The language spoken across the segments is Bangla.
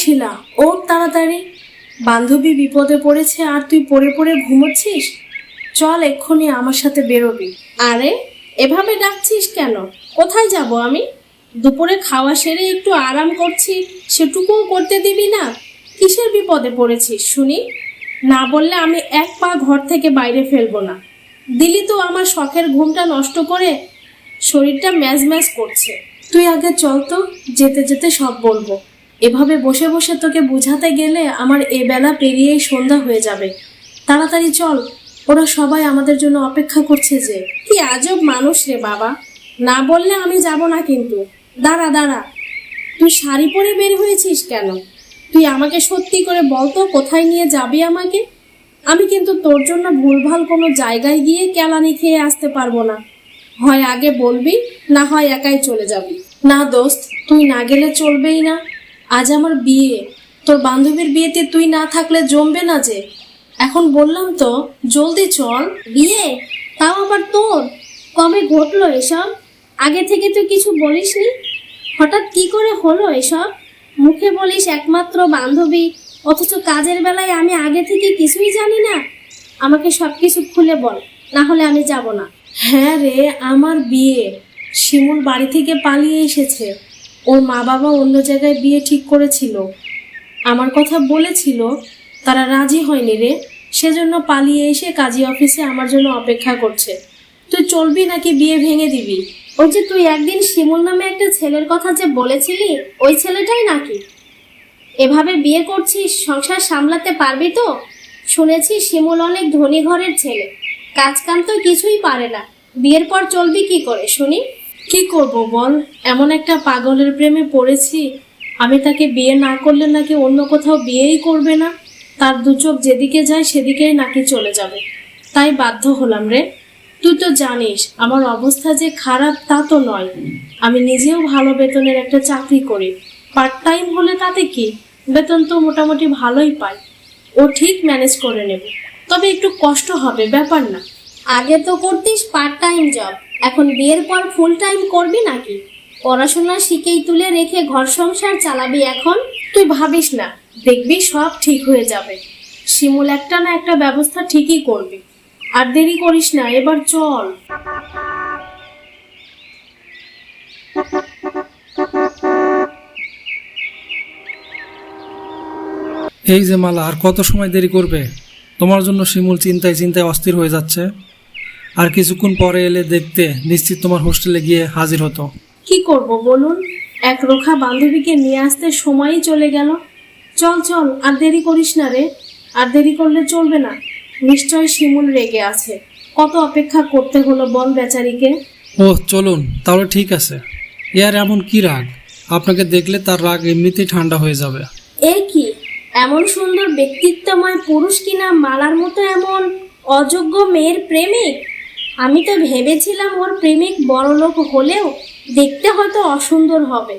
শিলা ওর তাড়াতাড়ি। বান্ধবী বিপদে পড়েছে আর তুই পড়ে পড়ে ঘুমোচ্ছিস? চল এক্ষুনি আমার সাথে বেরোবি। আরে এভাবে ডাকছিস কেন? কোথায় যাব আমি? দুপুরে খাওয়া সেরে একটু আরাম করছি সেটুকুও করতে দিবি না। কিসের বিপদে পড়েছিস শুনি? না বললে আমি এক পা ঘর থেকে বাইরে ফেলব না। দিলি তো আমার শখের ঘুমটা নষ্ট করে শরীরটা ম্যাজ ম্যাজ করছে। তুই আগে চল তো যেতে যেতে সব বলব। এভাবে বসে বসে তোকে বুঝাতে গেলে আমার এ বেলা পেরিয়েই সন্ধ্যা হয়ে যাবে। তাড়াতাড়ি চল, ওরা সবাই আমাদের জন্য অপেক্ষা করছে যে, কি আজব মানুষ রে বাবা। না বললে আমি যাব না কিন্তু। দাঁড়া দাঁড়া। তুই শাড়ি পরে বের হয়েছিস কেন? তুই আমাকে সত্যি করে বলতো কোথায় নিয়ে যাবি আমাকে? আমি কিন্তু তোর জন্য ভুলভাল কোনো জায়গায় গিয়ে কেলানি খেয়ে আসতে পারব না। হয় আগে বলবি, না হয় একাই চলে যাবি। না দোস্ত, তুই না গেলে চলবেই না। আজ আমার বিয়ে। তোর বান্ধবীর বিয়েতে তুই না থাকলে জমবে না যে। এখন বললাম তো, জলদি চল। বিয়ে? তাও আবার তোর? কবে ঘটলো এসব? আগে থেকে তুই কিছু বলিসনি? হঠাৎ কি করে হলো এসব? মুখে বলিস একমাত্র বান্ধবী, অথচ কাজের বেলায় আমি আগে থেকে কিছুই জানি না। আমাকে সব কিছু খুলে বল, না হলে আমি যাব না। হ্যাঁ রে, আমার বিয়ে। শিমুল বাড়ি থেকে পালিয়ে এসেছে। ওর মা বাবা অন্য জায়গায় বিয়ে ঠিক করেছিল। আমার কথা বলেছিল, তারা রাজি হয়নি রে। সেজন্য পালিয়ে এসে কাজী অফিসে আমার জন্য অপেক্ষা করছে। তুই চলবি নাকি বিয়ে ভেঙে দিবি? ওই যে তুই একদিন শিমুল নামে একটা ছেলের কথা যে বলেছিলি, ওই ছেলেটাই নাকি? এভাবে বিয়ে করছিস, সংসার সামলাতে পারবি তো? শুনেছি শিমুল অনেক ধনী ঘরের ছেলে। কাজ কাম তো কিছুই পারে না। বিয়ের পর চলবি কি করে, শুনি? কি করব বল? এমন একটা পাগলের প্রেমে পড়েছি, আমি তাকে বিয়ে না করলে নাকি অন্য কোথাও বিয়েই করবে না? তার দু চোখ যেদিকে যায় সেদিকেই নাকি চলে যাবে। তাই বাধ্য হলাম রে। তুই তো জানিস, আমার অবস্থা যে খারাপ তা তো নয়। আমি নিজেও ভালো বেতনের একটা চাকরি করি। পার্ট টাইম হলে তাতে কি? বেতন তো মোটামুটি ভালোই পাই। ও ঠিক ম্যানেজ করে নেব। তবে একটু কষ্ট হবে, ব্যাপার না। আগে তো করতিস পার্ট টাইম জব এখন বিয়ের পর ফুল টাইম করবি নাকি? পড়াশোনা শিখেই তুলে রেখে ঘর সংসার চালাবি এখন? তুই ভাবিস না দেখবি সব ঠিক হয়ে যাবে। শিমুল একটা না একটা ব্যবস্থা ঠিকই করবে। আর দেরি করিস না এবার চল। এই যে মালা আর কত সময় দেরি করবে? তোমার জন্য শিমুল চিন্তায় চিন্তায় অস্থির হয়ে যাচ্ছে। আর কিছুক্ষণ পরে এলে দেখতে নিশ্চিত তোমার হোস্টেলে গিয়ে হাজির হতো। কি করব বলুন? এক রোখা বান্ধবীকে নিয়ে আসতে সময়ই চলে গেল। চল চল আর দেরি করিস না রে। আর দেরি করলে চলবে না। নিশ্চয় শিমুল রেগে আছে। কত অপেক্ষা করতে হলো বল বেচারিকে। ও চলুন তাহলে ঠিক আছে। ইয়ার এমন কি রাগ? আপনাকে দেখলে তার রাগ এমনিতেই ঠান্ডা হয়ে যাবে। এ কি? এমন সুন্দর ব্যক্তিত্বময় পুরুষ কিনা মালার মতো এমন অযোগ্য মেয়ের প্রেমিক? আমি তো ভেবেছিলাম ওর প্রেমিক বড়লোক হলেও দেখতে হয়তো অসুন্দর হবে।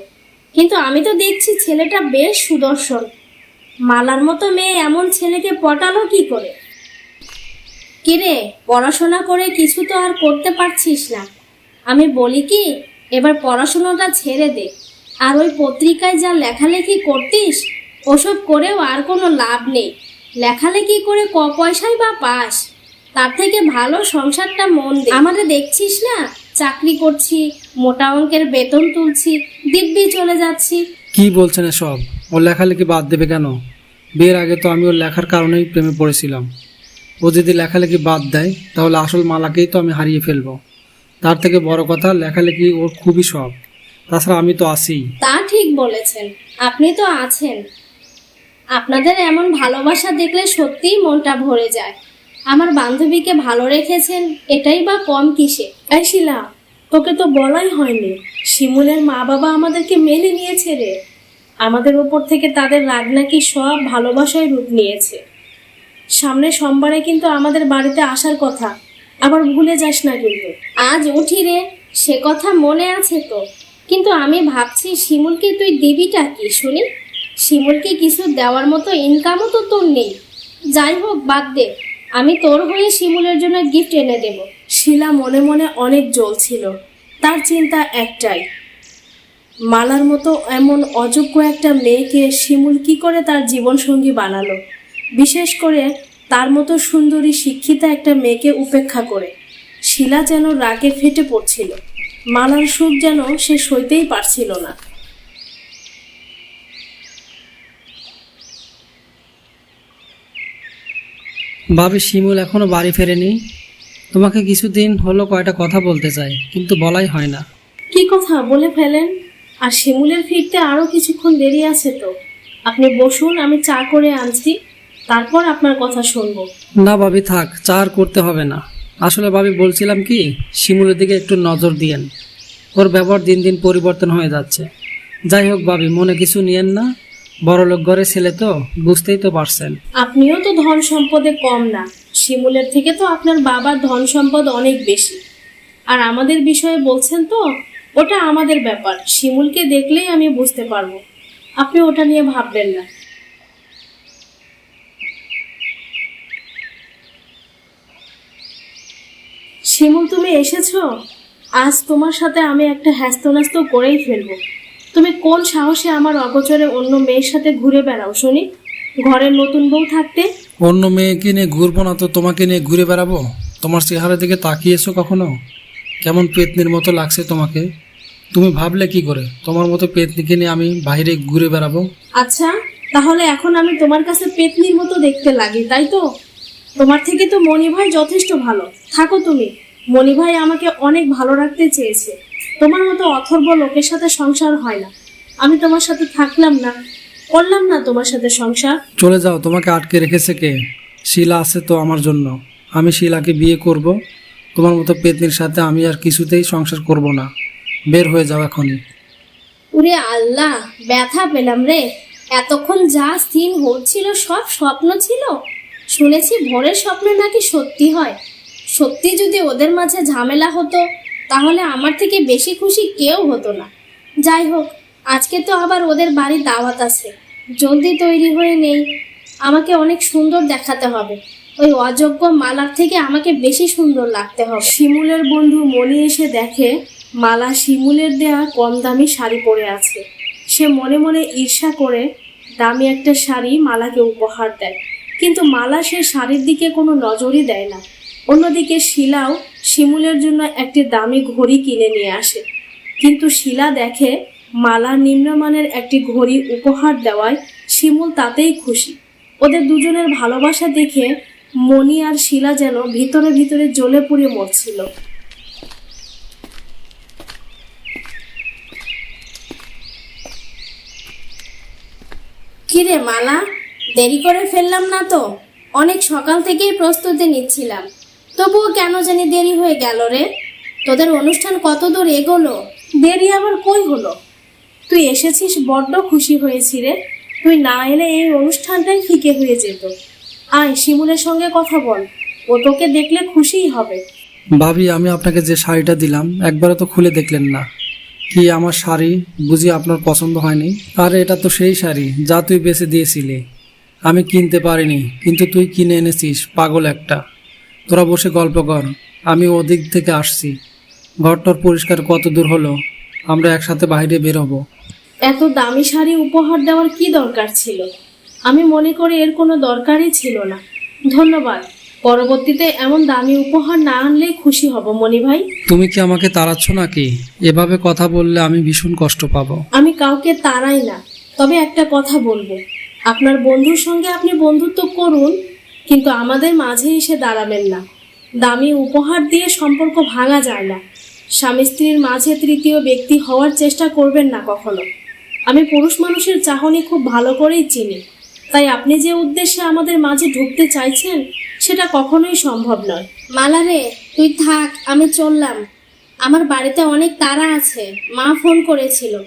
কিন্তু আমি তো দেখছি ছেলেটা বেশ সুদর্শন। মালার মতো মেয়ে এমন ছেলেকে পটালো কি করে? কিরে, পড়াশোনা করে কিছু তো আর করতে পারছিস না। আমি বলি কি, এবার পড়াশোনাটা ছেড়ে দে। আর ওই পত্রিকায় যা লেখালেখি করতিস, ওসব করেও আর কোনো লাভ নেই। লেখালেখি করে ক পয়সাই বা পাস। তার থেকে ভালো সংসারটা মন দে। আমাদের দেখছিস না? চাকরি করছি মোটা অঙ্কের বেতন তুলছি দিব্যি চলে যাচ্ছি। কি বলছেন এসব? ও লেখালেখি বাদ দেবে কেন? বিয়ের আগে তো আমি ওর লেখার কারণেই প্রেমে পড়েছিলাম। ও যদি লেখালেখি বাদ দেয় তাহলে আসল মালাকেই তো আমি হারিয়ে ফেলব। তার থেকে বড় কথা লেখালেখি ওর খুবই শখ। তাছাড়া আমি তো আছি তা ঠিক বলেছেন। আপনি তো আছেন। আপনাদের এমন ভালোবাসা দেখলে সত্যিই মনটা ভরে যায়। আমার বান্ধবীকে ভালো রেখেছেন এটাই বা কম কিসে? এই শিলা তোকে তো বলাই হয়নি। শিমুলের মা বাবা আমাদেরকে মেনে নিয়েছে রে। আমাদের ওপর থেকে তাদের রাগ নাকি সব ভালোবাসায় রূপ নিয়েছে। সামনে সোমবারে কিন্তু আমাদের বাড়িতে আসার কথা আবার ভুলে যাস না কিন্তু। আজ উঠি রে সে কথা মনে আছে তো। কিন্তু আমি ভাবছি শিমুলকে তুই দিবিটা কি শুনি? শিমুলকে কিছু দেওয়ার মতো ইনকামও তো তোর নেই। যাই হোক বাদ দে। আমি তোর হয়ে শিমুলের জন্য গিফট এনে দেবো। শিলা মনে মনে অনেক জ্বলছিল। তার চিন্তা একটাই। মালার মতো এমন অযোগ্য একটা মেয়েকে শিমুল কি করে তার জীবনসঙ্গী বানালো? বিশেষ করে তার মতো সুন্দরী শিক্ষিতা একটা মেয়েকে উপেক্ষা করে। শিলা যেন রাগে ফেটে পড়ছিল। মালার সুখ যেন সে সইতেই পারছিল না। ভাবি শিমুল এখনও বাড়ি ফেরেনি। তোমাকে কিছুদিন হলো কয়টা কথা বলতে চাই কিন্তু বলাই হয় না। কি কথা বলে ফেলেন? আর শিমুলের ফিরতে আরও কিছুক্ষণ দেরি আছে তো। আপনি বসুন আমি চা করে আনছি তারপর আপনার কথা শুনব। না ভাবি থাক চা আর করতে হবে না। আসলে ভাবি বলছিলাম কি শিমুলের দিকে একটু নজর দিয়েন। ওর ব্যবহার দিন দিন পরিবর্তন হয়ে যাচ্ছে। যাই হোক ভাবি মনে কিছু নিয়েন না। বড়লোক ঘরে ছেলে তো, বুঝতেই তো পারছেন। আপনিও তো ধন সম্পদে কম না। শিমুলের থেকে তো আপনার বাবার ধন সম্পদ অনেক বেশি। আর আমাদের বিষয়ে বলছেন তো, ওটা আমাদের ব্যাপার। শিমুলকে দেখলেই আমি বুঝতে পারব। আপনি ওটা নিয়ে ভাববেন না। শিমুল, তুমি এসেছ? আজ তোমার সাথে আমি একটা হ্যাস্ত করেই ফেলব। তুমি কোন সাহসে আমার অগোচরে অন্য মেয়ের সাথে ঘুরে বেড়াও শুনি ঘরের নতুন বউ থাকতে? অন্য মেয়েকে নিয়ে ঘুরবো না তো তোমাকে নিয়ে ঘুরে বেড়াবো? তোমার চেহারা দিকে তাকিয়েছো কখনো? কেমন পেতনির মতো লাগছে তোমাকে? তুমি ভাবলে কি করে? তোমার মতো পেতনিকে নিয়ে আমি বাইরে ঘুরে বেড়াবো? আচ্ছা তাহলে এখন আমি তোমার কাছে পেতনির মতো দেখতে লাগি তাই তো? তোমার থেকে তো মণি ভাই যথেষ্ট ভালো। থাকো তুমি। মণি ভাই আমাকে অনেক ভালো রাখতে চেয়েছে। তোমার মতো অথর্ব লোকের সাথে সংসার হয় না। আমি তোমার সাথে থাকলাম না করলাম না তোমার সাথে সংসার। চলে যাও তোমাকে আটকে রেখেছে কে? শিলা আছে তো আমার জন্য। আমি শিলাকে বিয়ে করব তোমার মতো পেতনির সাথে আমি আর কিছুতেই সংসার করব না। বের হয়ে যাও এখনই। উরে আল্লাহ ব্যথা পেলাম রে। এতক্ষণ যা স্থির হচ্ছিল সব স্বপ্ন ছিল। শুনেছি ভোরের স্বপ্ন নাকি সত্যি হয়। সত্যি যদি ওদের মাঝে ঝামেলা হতো তাহলে আমার থেকে বেশি খুশি কেউ হতো না। যাই হোক, আজকে তো আবার ওদের বাড়ি দাওয়াত আছে। জলদি তৈরি হয়ে নেই। আমাকে অনেক সুন্দর দেখাতে হবে। ওই অযোগ্য মালার থেকে আমাকে বেশি সুন্দর লাগতে হবে। শিমুলের বন্ধু মণি এসে দেখে, মালা শিমুলের দেয়া কম দামি শাড়ি পরে আছে। সে মনে মনে ঈর্ষা করে দামি একটা শাড়ি মালাকে উপহার দেয়। কিন্তু মালা সে শাড়ির দিকে কোনো নজরই দেয় না। অন্যদিকে শিলাও শিমুলের জন্য একটি দামি ঘড়ি কিনে নিয়ে আসে। কিন্তু শিলা দেখে মালা নিম্নমানের একটি ঘড়ি উপহার দেওয়ায় শিমুল তাতেই খুশি। ওদের দুজনের ভালোবাসা দেখে মণি আর শিলা যেন ভিতরে ভিতরে জ্বলে পুড়ে মরছিল। কিরে মালা, দেরি করে ফেললাম না তো? অনেক সকাল থেকেই প্রস্তুতি নিচ্ছিলাম। তবুও কেন জানি দেরি হয়ে গেল রে? তোদের অনুষ্ঠান কত দূর এগোলো? দেরি আবার কই হলো? তুই এসেছিস বড্ড খুশি হয়েছি রে। তুই না এলে এই অনুষ্ঠানটাই ফিকে হয়ে যেত। আয়, শিমুলের সঙ্গে কথা বল। ও তোকে দেখলে খুশিই হবে। ভাবি, আমি আপনাকে যে শাড়িটা দিলাম, একবারও তো খুলে দেখলেন না। কি আমার শাড়ি? বুঝি আপনার পছন্দ হয়নি। আরে, এটা তো সেই শাড়ি, যা তুই বেছে দিয়েছিলি। আমি কিনতে পারিনি, কিন্তু তুই কিনে এনেছিস, পাগল একটা। তোরা বসে গল্প কর আমি ওদিক থেকে আসছি। ঘরটর পরিষ্কার কত দূর হলো আমরা একসাথে বাইরে বেরোবো। এত দামি শাড়ি উপহার দেওয়ার কি দরকার ছিল? আমি মনে করি এর কোনো দরকারই ছিল না। ধন্যবাদ। পরবর্তীতে এমন দামি উপহার না আনলেই খুশি হব মণি ভাই। তুমি কি আমাকে তাড়াচ্ছ নাকি? এভাবে কথা বললে আমি ভীষণ কষ্ট পাবো। আমি কাউকে তাড়াই না তবে একটা কথা বলব। আপনার বন্ধুর সঙ্গে আপনি বন্ধুত্ব করুন কিন্তু আমাদের মাঝে এসে দাঁড়াবেন না। দামি উপহার দিয়ে সম্পর্ক ভাঙা যায় না। স্বামী স্ত্রীর মাঝে তৃতীয় ব্যক্তি হওয়ার চেষ্টা করবেন না কখনো। আমি পুরুষ মানুষের চাহনি খুব ভালো করেই চিনি। তাই আপনি যে উদ্দেশ্যে আমাদের মাঝে ঢুকতে চাইছেন, সেটা কখনোই সম্ভব নয়। মালা রে, তুই থাক, আমি চললাম। আমার বাড়িতে অনেক তারা আছে, মা ফোন করেছিল।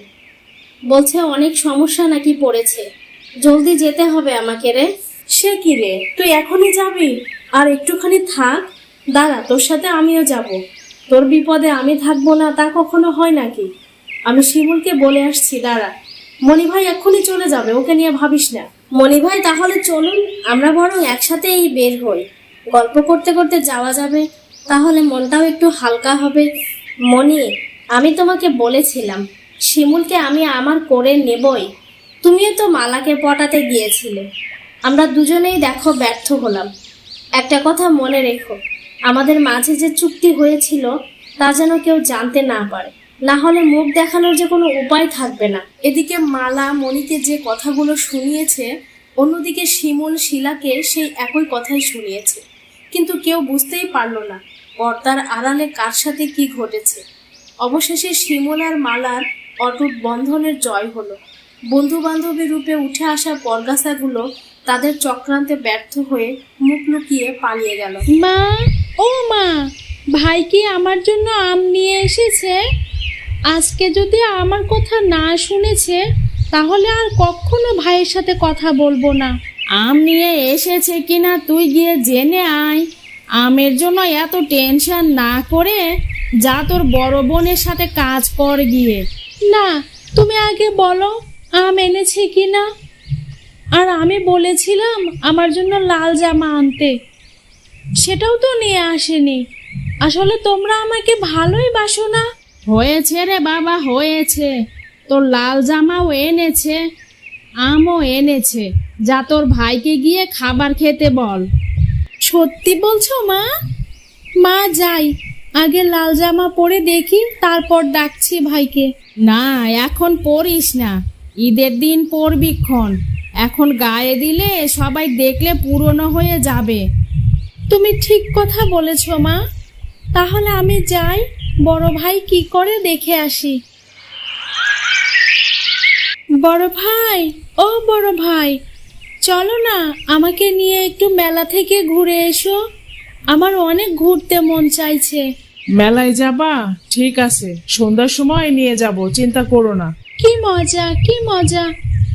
বলছে অনেক সমস্যা নাকি পড়েছে। জলদি যেতে হবে আমাকে রে। সে কি রে? তুই এখনই যাবি? আর একটুখানি থাক। দাঁড়া, তোর সাথে আমিও যাব। তোর বিপদে আমি থাকব না, তা কখনো হয় নাকি? আমি শিমুলকে বলে আসছি, দাঁড়া। মণি ভাই চলে যাবে, ওকে নিয়ে ভাবিস না। মণি ভাই, তাহলে চলুন, আমরা বরং একসাথেই বের হই। গল্প করতে করতে যাওয়া যাবে, তাহলে মনটাও একটু হালকা হবে। মণি, আমি তোমাকে বলেছিলাম, শিমুলকে আমি আমার করে নেবই। তুমিও তো মালাকে পটাতে গিয়েছিলে। আমরা দুজনেই দেখো ব্যর্থ হলাম। একটা কথা মনে রেখো, আমাদের মাঝে যে চুক্তি হয়েছিল, তা যেন কেউ জানতে না পারে। না হলে মুখ দেখানোর যে কোনো উপায় থাকবে না। এদিকে মালা মণিকে যে কথাগুলো শুনিয়েছে, অন্যদিকে শিমুল শিলাকে সেই একই কথাই শুনিয়েছে। কিন্তু কেউ বুঝতেই পারল না, পর্দার আড়ালে কার সাথে কি ঘটেছে। অবশেষে শিমুল আর মালার অটুট বন্ধনের জয় হলো। বন্ধু বান্ধবী রূপে উঠে আসা পরগাছাগুলো তাদের চক্রান্তে ব্যর্থ হয়ে মুখ লুকিয়ে পালিয়ে গেল। মা ও মা ভাই কি আমার জন্য আম নিয়ে এসেছে? আজকে যদি আমার কথা না শুনেছে তাহলে আর কখনো ভাইয়ের সাথে কথা বলব না। আম নিয়ে এসেছে কিনা তুই গিয়ে জেনে আয়। আমের জন্য এত টেনশন না করে যা তোর বড় বোনের সাথে কাজ কর গিয়ে। না তুমি আগে বলো আম এনেছে কিনা? আর আমি বলেছিলাম আমার জন্য লাল জামা আনতে। সেটাও তো নিয়ে আসেনি। আসলে তোমরা আমাকে ভালোই বাসো না? হয়েছে রে বাবা হয়েছে। তোর লাল জামাও এনেছে আমও এনেছে। যা তোর ভাইকে গিয়ে খাবার খেতে বল। সত্যি বলছো মা? মা যাই আগে লাল জামা পরে দেখি তারপর ডাকছি ভাইকে। না এখন পরিস না। ঈদের দিন পরবিক্ষণ এখন গায়ে দিলে সবাই দেখলে পুরনো হয়ে যাবে। তুমি ঠিক কথা বলেছ, মা। তাহলে আমি যাই, বড় ভাই কি করে দেখে আসি? বড় ভাই, ও বড় ভাই, চলো না আমাকে নিয়ে একটু মেলা থেকে ঘুরে এসো। আমার অনেক ঘুরতে মন চাইছে। মেলায় যাবা? ঠিক আছে। সন্ধ্যার সময় নিয়ে যাব, চিন্তা করো না। কি মজা কি মজা।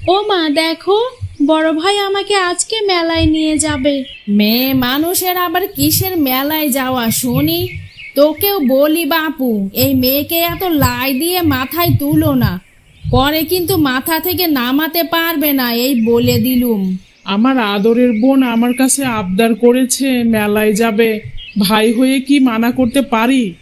ও মা দেখো বড় ভাই আমাকে আজকে মেলায় নিয়ে যাবে। মেয়ে মানুষের আবার কিসের মেলায় যাওয়া শুনি? তোকেও বলি বাপু এই মেয়েকে এত লাই দিয়ে মাথায় তুলো না। পরে কিন্তু মাথা থেকে নামাতে পারবে না এই বলে দিলুম। আমার আদরের বোন আমার কাছে আবদার করেছে মেলায় যাবে। ভাই হয়ে কি মানা করতে পারি?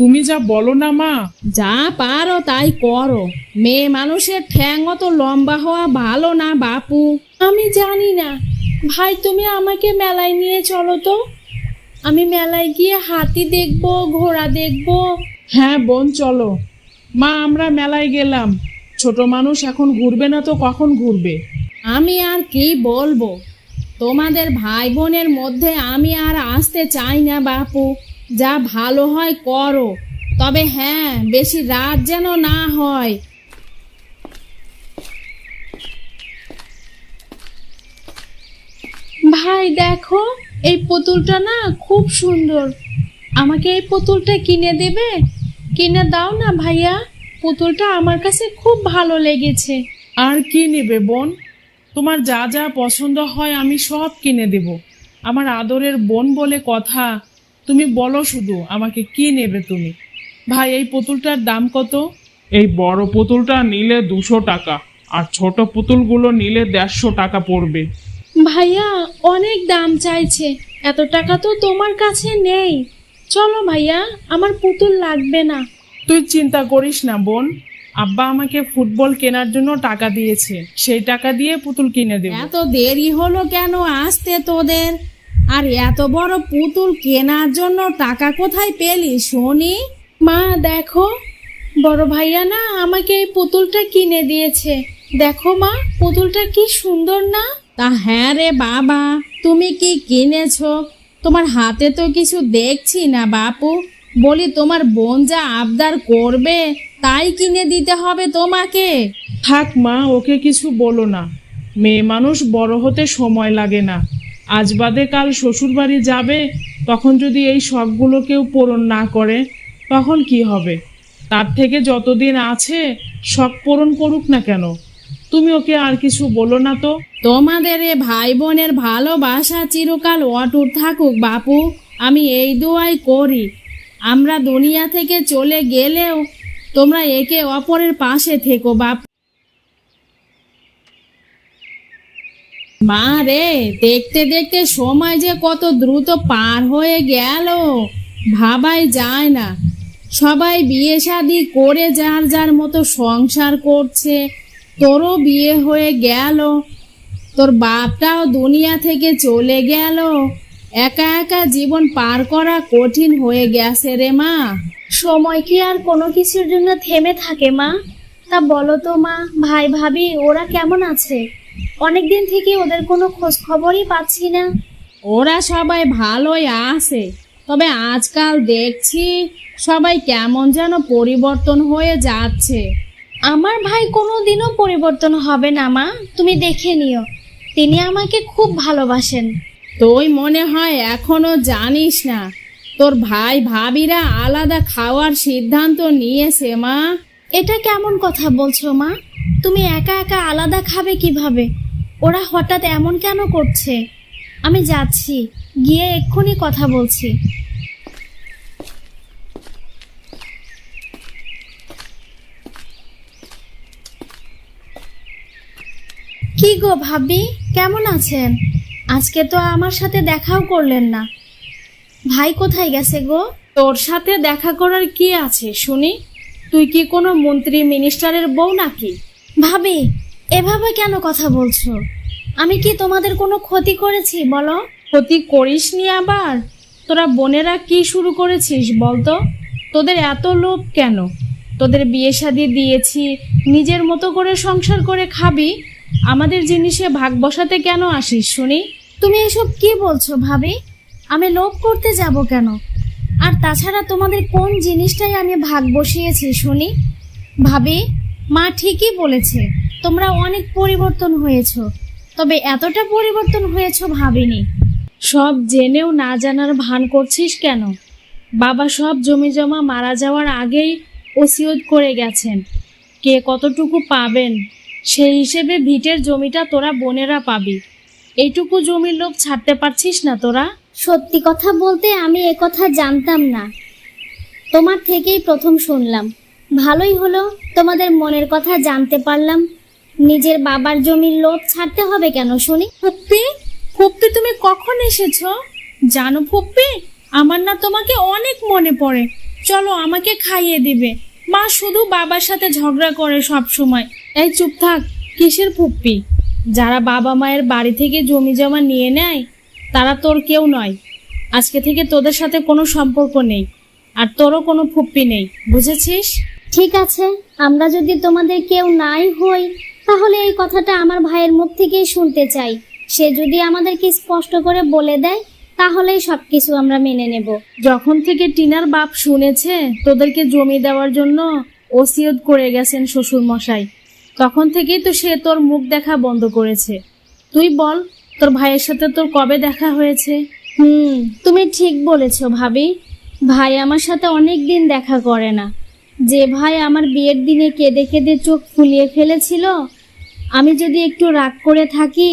তুমি যা বলো না মা। যা পারো তাই করো। মেয়ে মানুষের ঠ্যাং অত লম্বা হওয়া ভালো না বাপু। আমি জানি না। ভাই তুমি আমাকে মেলায় নিয়ে চলো তো। আমি মেলায় গিয়ে হাতি দেখব ঘোড়া দেখব। হ্যাঁ বোন চলো। মা আমরা মেলায় গেলাম। ছোট মানুষ এখন ঘুরবে না তো কখন ঘুরবে? আমি আর কি বলব? তোমাদের ভাই বোনের মধ্যে আমি আর আসতে চাই না বাপু। যা ভালো হয় করো। তবে হ্যাঁ বেশি রাত যেন না হয়। ভাই, দেখো, এই পুতুলটা না খুব সুন্দর। আমাকে এই পুতুলটা কিনে দেবে? কিনে দাও না ভাইয়া, পুতুলটা আমার কাছে খুব ভালো লেগেছে। আর কি নেবে বোন? তোমার যা যা পছন্দ হয় আমি সব কিনে দেব। আমার আদরের বোন বলে কথা। তুমি বলো শুধু আমাকে কি নেবে তুমি? ভাই এই পুতুলটার দাম কত? এই বড় পুতুলটা নিলে দুশো টাকা আর ছোট পুতুলগুলো নিলে দেড়শো টাকা পড়বে। ভাইয়া অনেক দাম চাইছে। এত টাকা তো তোমার কাছে নেই। চলো ভাইয়া আমার পুতুল লাগবে না। তুই চিন্তা করিস না বোন। আব্বা আমাকে ফুটবল কেনার জন্য টাকা দিয়েছে। সেই টাকা দিয়ে পুতুল কিনে দেব। এত দেরি হলো কেন আসতে তোদের? আর এত বড় পুতুল কেনার জন্য টাকা কোথায় পেলি শুনি মা দেখো বড় ভাইয়া না আমাকে এই পুতুলটা কিনে দিয়েছে। দেখো মা পুতুলটা কি সুন্দর না? তা হ্যাঁ রে বাবা তুমি কি কিনেছো? তোমার হাতে তো কিছু দেখছি না বাপু। বলি তোমার বোন যা আবদার করবে তাই কিনে দিতে হবে তোমাকে। থাক মা ওকে কিছু বলো না। মেয়ে মানুষ বড় হতে সময় লাগে না। আজ বাদে কাল শ্বশুর বাড়ি যাবে, তখন যদি এই শখগুলো কেউ পূরণ না করে, তখন কি হবে? তার থেকে যতদিন আছে, শখ পূরণ করুক না কেন? তুমি ওকে আর কিছু বলো না তো। তোমাদের এ ভাই বোনের ভালোবাসা চিরকাল অটুট থাকুক, বাপু। আমি এই দোয়াই করি। আমরা দুনিয়া থেকে চলে গেলেও তোমরা একে অপরের পাশে থেকো, বাপু। মা রে, দেখতে দেখতে সময় যে কত দ্রুত পার হয়ে গেল। ভাবাই যায় না। সবাই বিয়ে শাদি করে যার যার মতো সংসার করছে। তোরও বিয়ে হয়ে গেল। তোর বাপটাও দুনিয়া থেকে চলে গেল। একা একা জীবন পার করা কঠিন হয়ে গেছে রে মা। সময় কি আর কোনো কিছুর জন্য থেমে থাকে মা? তা বলো তো মা, ভাই ভাবি, ওরা কেমন আছে? অনেকদিন থেকে ওদের কোনো খোঁজ খবরই পাচ্ছি না। ওরা সবাই ভালোই আছে তবে আজকাল দেখছি সবাই কেমন যেন পরিবর্তন হয়ে যাচ্ছে। আমার ভাই কোনো দিনও পরিবর্তন হবে না মা। তুমি দেখে নিও। তিনি আমাকে খুব ভালোবাসেন। তুই মনে হয় এখনও জানিস না তোর ভাই ভাবিরা আলাদা খাওয়ার সিদ্ধান্ত নিয়েছে মা। এটা কেমন কথা বলছো মা? তুমি একা একা আলাদা খাবে কীভাবে? ওরা হঠাৎ এমন কেন করছে? আমি যাচ্ছি, গিয়ে এক্ষুনি কথা বলছি। কি গো ভাবি, কেমন আছেন? আজকে তো আমার সাথে দেখাও করলেন না। ভাই কোথায় গেছে গো? তোর সাথে দেখা করার কি আছে, শুনি? তুই কি কোনো মন্ত্রী মিনিস্টারের বউ নাকি? ভাবি এভাবে কেন কথা বলছো? আমি কি তোমাদের কোনো ক্ষতি করেছি বলো? ক্ষতি করিসনি আবার? তোরা বোনেরা কি শুরু করেছিস বলতো? তোদের এত লোভ কেন? তোদের বিয়ে শাদি দিয়েছি নিজের মতো করে সংসার করে খাবি? আমাদের জিনিসে ভাগ বসাতে কেন আসিস শুনি? তুমি এসব কি বলছো ভাবি? আমি লোভ করতে যাব কেন? আর তাছাড়া তোমাদের কোন জিনিসটাই আমি ভাগ বসিয়েছি শুনি? ভাবি মা ঠিকই বলেছে, তোমরা অনেক পরিবর্তন হয়েছ। তবে এতটা পরিবর্তন হয়েছো ভাবিনি। সব জেনেও না জানার ভান করছিস কেন? বাবা সব জমি জমা মারা যাওয়ার আগেই ওসিয়ত করে গেছেন। কে কতটুকু পাবেন, সেই হিসেবে ভিটের জমিটা তোরা বোনেরা পাবি। এইটুকু জমির লোভ ছাড়তে পারছিস না তোরা? সত্যি কথা বলতে আমি কথা জানতাম না। তোমার থেকেই প্রথম শুনলাম। ভালোই হলো, তোমাদের মনের কথা জানতে পারলাম। নিজের বাবার জমির লোভ ছাড়তে হবে কেন, শুনি? ফুপ্পি ফুপ্পি, তুমি কখন এসেছ? জানো ফুপ্পি, আমার না তোমাকে অনেক মনে পড়ে। চলো আমাকে খাইয়ে দিবে। মা শুধু বাবার সাথে ঝগড়া করে সব সময়। এই চুপ থাক, কিসের ফুপ্পি? যারা বাবা মায়ের বাড়ি থেকে জমি জমা নিয়ে নেয়, তারা তোর কেউ নয়। আজকে থেকে তোদের সাথে কোনো সম্পর্ক নেই, আর তোরও কোনো ফুপ্পি নেই, বুঝেছিস? ঠিক আছে আমরা যদি তোমাদের কেউ নাই হই তাহলে এই কথাটা আমার ভাইয়ের মুখ থেকেই শুনতে চাই। সে যদি আমাদেরকে স্পষ্ট করে বলে দেয় তাহলেই সবকিছু আমরা মেনে নেব। যখন থেকে টিনার বাপ শুনেছে তোদেরকে জমি দেওয়ার জন্য ওসিয়ত করে গেছেন শ্বশুর মশাই তখন থেকেই তো সে তোর মুখ দেখা বন্ধ করেছে। তুই বল তোর ভাইয়ের সাথে তোর কবে দেখা হয়েছে? হুম তুমি ঠিক বলেছ ভাবি। ভাই আমার সাথে অনেক দিন দেখা করে না। যে ভাই আমার বিয়ের দিনে কেঁদে কেঁদে চোখ ফুলিয়ে ফেলেছিল, আমি যদি একটু রাগ করে থাকি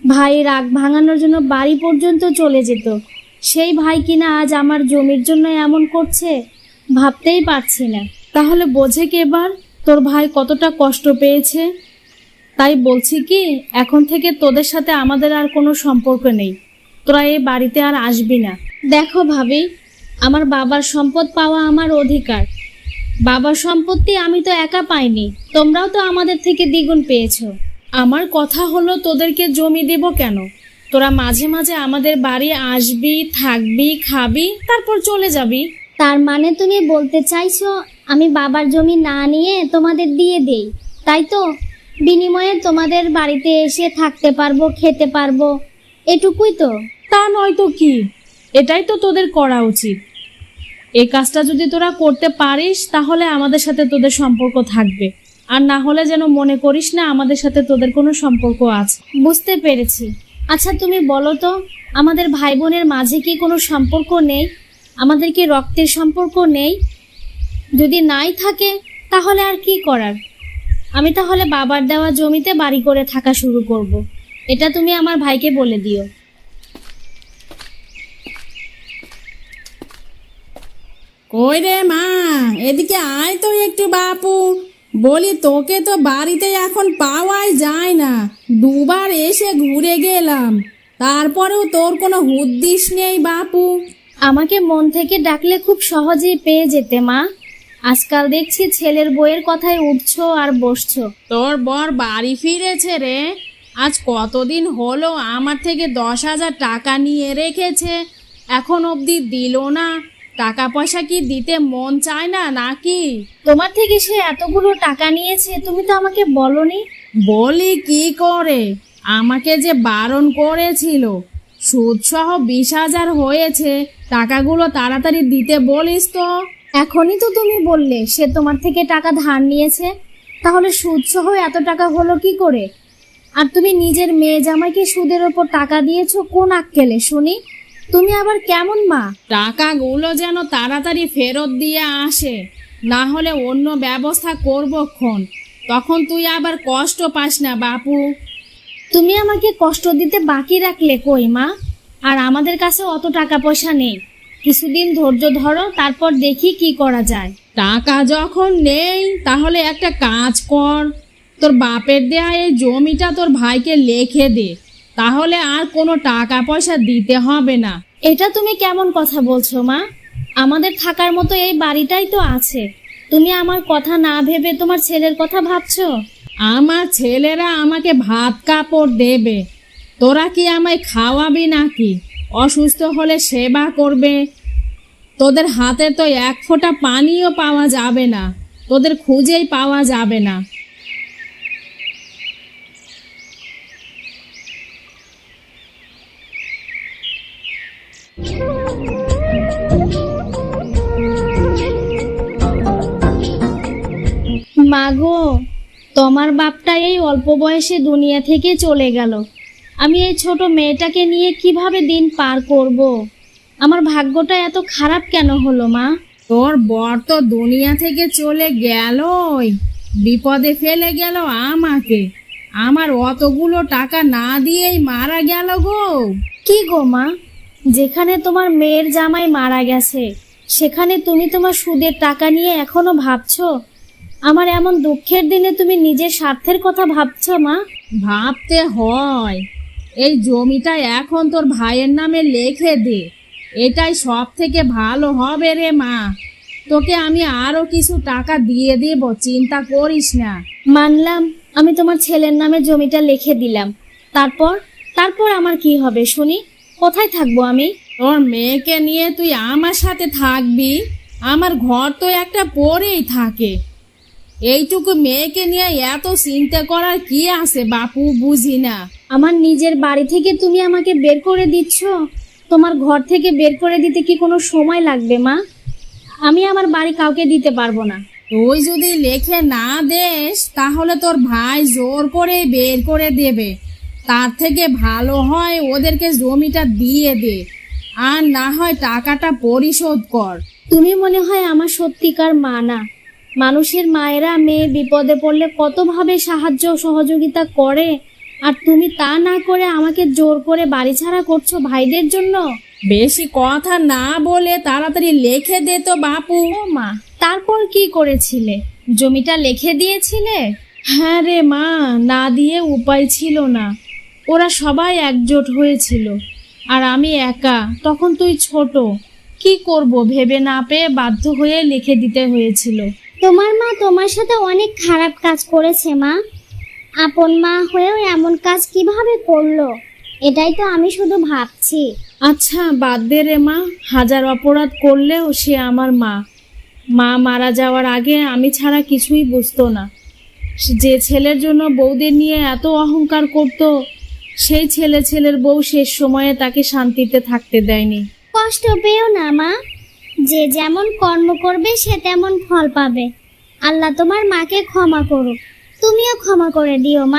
ভাই রাগ ভাঙানোর জন্য বাড়ি পর্যন্ত চলে যেত। সেই ভাই কিনা আজ আমার জমির জন্য এমন করছে, ভাবতেই পারছি না। তাহলে বোঝে কি এবার তোর ভাই কতটা কষ্ট পেয়েছে? তাই বলছি কি, এখন থেকে তোদের সাথে আমাদের আর কোনো সম্পর্ক নেই। তোরা এই বাড়িতে আর আসবি না। দেখো ভাবি, আমার বাবার সম্পদ পাওয়া আমার অধিকার। বাবার সম্পত্তি আমি তো একা পাইনি। তোমরাও তো আমাদের থেকে দ্বিগুণ পেয়েছ। আমার কথা হলো তোদেরকে জমি দেব কেন? তোরা মাঝে মাঝে আমাদের বাড়ি আসবি থাকবি খাবি তারপর চলে যাবি। তার মানে তুমি বলতে চাইছো আমি বাবার জমি না নিয়ে তোমাদের দিয়ে দেই তাই তো? বিনিময়ে তোমাদের বাড়িতে এসে থাকতে পারব খেতে পারব এটুকুই তো। তা নয় তো কি? এটাই তো তোদের করা উচিত। এই কাজটা যদি তোরা করতে পারিস, তাহলে আমাদের সাথে তোদের সম্পর্ক থাকবে। আর না হলে যেন মনে করিস না, আমাদের সাথে তোদের কোনো সম্পর্ক আছে। বুঝতে পেরেছি। আচ্ছা তুমি বলো তো, আমাদের ভাই বোনের মাঝে কি কোনো সম্পর্ক নেই? আমাদের কি রক্তের সম্পর্ক নেই? যদি নাই থাকে, তাহলে আর কি করার? আমি তাহলে বাবার দেওয়া জমিতে বাড়ি করে থাকা শুরু করব। এটা তুমি আমার ভাইকে বলে দিও। কই রে মা? এদিকে আয় তো একটু বাপু। বলি তোকে তো বাড়িতে এখন পাওয়াই যায় না। দুবার এসে ঘুরে গেলাম। তারপরেও তোর কোনো হুদ্দিস নেই বাপু। আমাকে মন থেকে ডাকলে খুব সহজেই পেয়ে যেতে মা। আজকাল দেখছি ছেলের বইয়ের কথায় উঠছো আর বসছো। তোর বর বাড়ি ফিরেছে রে। আজ কতদিন হলো আমার থেকে দশ হাজার টাকা নিয়ে রেখেছে। এখন অবধি দিল না। টাকা পয়সা কি দিতে মন চায় না, নাকি? তোমার থেকে সে এতগুলো টাকা নিয়েছে, তুমি তো আমাকে বলনি। বলি কি করে? আমাকে যে বারণ করেছিল সুদ সহ বিশ হাজার হয়েছে, টাকাগুলো তাড়াতাড়ি দিতে বলিস তো। এখনই তো তুমি বললে, সে তোমার থেকে টাকা ধার নিয়েছে। তাহলে সুদ সহ এত টাকা হলো কি করে? আর তুমি নিজের মেয়ে জামাইকে সুদের ওপর টাকা দিয়েছ কোন আক্কেলে, শুনি? তুমি আবার কেমন মা? টাকাগুলো যেন তাড়াতাড়ি ফেরত দিয়ে আসে না হলে অন্য ব্যবস্থা করব ক্ষণ। তখন তুই আবার কষ্ট পাস না বাপু। তুমি আমাকে কষ্ট দিতে বাকি রাখলে কই মা? আর আমাদের কাছে অত টাকা পয়সা নেই। কিছুদিন ধৈর্য ধরো তারপর দেখি কি করা যায়। টাকা যখন নেই তাহলে একটা কাজ কর। তোর বাপের দেয়া এই জমিটা তোর ভাইকে লেখে দে। তাহলে আর কোনো টাকা পয়সা দিতে হবে না। এটা তুমি কেমন কথা বলছো মা? আমাদের থাকার মতো এই বাড়িটাই তো আছে। তুমি আমার কথা না ভেবে তোমার ছেলের কথা ভাবছ? আমার ছেলেরা আমাকে ভাত কাপড় দেবে। তোরা কি আমায় খাওয়াবি নাকি? অসুস্থ হলে সেবা করবে। তোদের হাতে তো এক ফোঁটা পানিও পাওয়া যাবে না। তোদের খুঁজেই পাওয়া যাবে না। মাগো তোমার বাপটা এই অল্প বয়সে দুনিয়া থেকে চলে গেল। আমি এই ছোট মেয়েটাকে নিয়ে কীভাবে দিন পার করব। আমার ভাগ্যটা এত খারাপ কেন হলো মা? তোর বর তো দুনিয়া থেকে চলে গেলই। বিপদে ফেলে গেল আমাকে। আমার অতগুলো টাকা না দিয়েই মারা গেল গো। কি গো মা? যেখানে তোমার মেয়ের জামাই মারা গেছে সেখানে তুমি তোমার সুদের টাকা নিয়ে এখনও ভাবছ? আমার এমন দুঃখের দিনে তুমি নিজের স্বার্থের কথা ভাবছ মা? ভাবতে হয়। এই জমিটা এখন তোর ভাইয়ের নামে লেখে দে। এটাই সব থেকে ভালো হবে রে মা। তোকে আমি আরও কিছু টাকা দিয়ে দেব চিন্তা করিস না। মানলাম আমি তোমার ছেলের নামে জমিটা লিখে দিলাম। তারপর? তারপর আমার কি হবে শুনি? কোথায় থাকব আমি? তোর মেয়েকে নিয়ে তুই আমার সাথে থাকবি? আমার ঘর তো একটা পরেই থাকে। এইটুকু মেয়েকে নিয়ে এত চিন্তা করার কি আছে বাপু? বুঝি না। আমার নিজের বাড়ি থেকে তুমি আমাকে বের করে দিচ্ছ? তোমার ঘর থেকে বের করে দিতে কি কোনো সময় লাগবে মা? আমি আমার বাড়ি কাউকে দিতে পারব না। তুই যদি লেখে না দেস তাহলে তোর ভাই জোর করে বের করে দেবে। তার থেকে ভালো হয় ওদেরকে জমিটা দিয়ে দে। আর না হয় টাকাটা পরিশোধ কর। তুমি মনে হয় আমার সত্যিকার মা না। মানুষের মায়েরা মেয়ে বিপদে পড়লে কতভাবে সাহায্য সহযোগিতা করে? আর তুমি তা না করে আমাকে জোর করে বাড়ি ছাড়া করছ ভাইদের জন্য? বেশি কথা না বলে তাড়াতাড়ি লিখে দে তো বাপু। ও মা তারপর কি করেছিলে? জমিটা লিখে দিয়েছিলে? হ্যাঁ রে মা না দিয়ে উপায় ছিল না। ওরা সবাই একজোট হয়েছিল। আর আমি একা তখন তুই ছোট। কি করব ভেবে না পেয়ে বাধ্য হয়ে লিখে দিতে হয়েছিল। তোমার মা তোমার সাথে অনেক খারাপ কাজ করেছে মা। আপন মা হয়েও এমন কাজ কীভাবে করল? এটাই তো আমি শুধু ভাবছি। আচ্ছা বাদ দে রে মা। হাজার অপরাধ করলেও সে আমার মা। মা মারা যাওয়ার আগে আমি ছাড়া কিছুই বুঝতো না। যে ছেলের জন্য বউদের নিয়ে এত অহংকার করত সেই ছেলে ছেলের বউ শেষ সময়ে তাকে শান্তিতে থাকতে দেয়নি। কষ্ট পেও না, মা। যে যেমন কর্ম করবে, সে তেমন ফল পাবে। আল্লাহ তোমার মাকে ক্ষমা করুক। তুমিও ক্ষমা করে দিও, মা।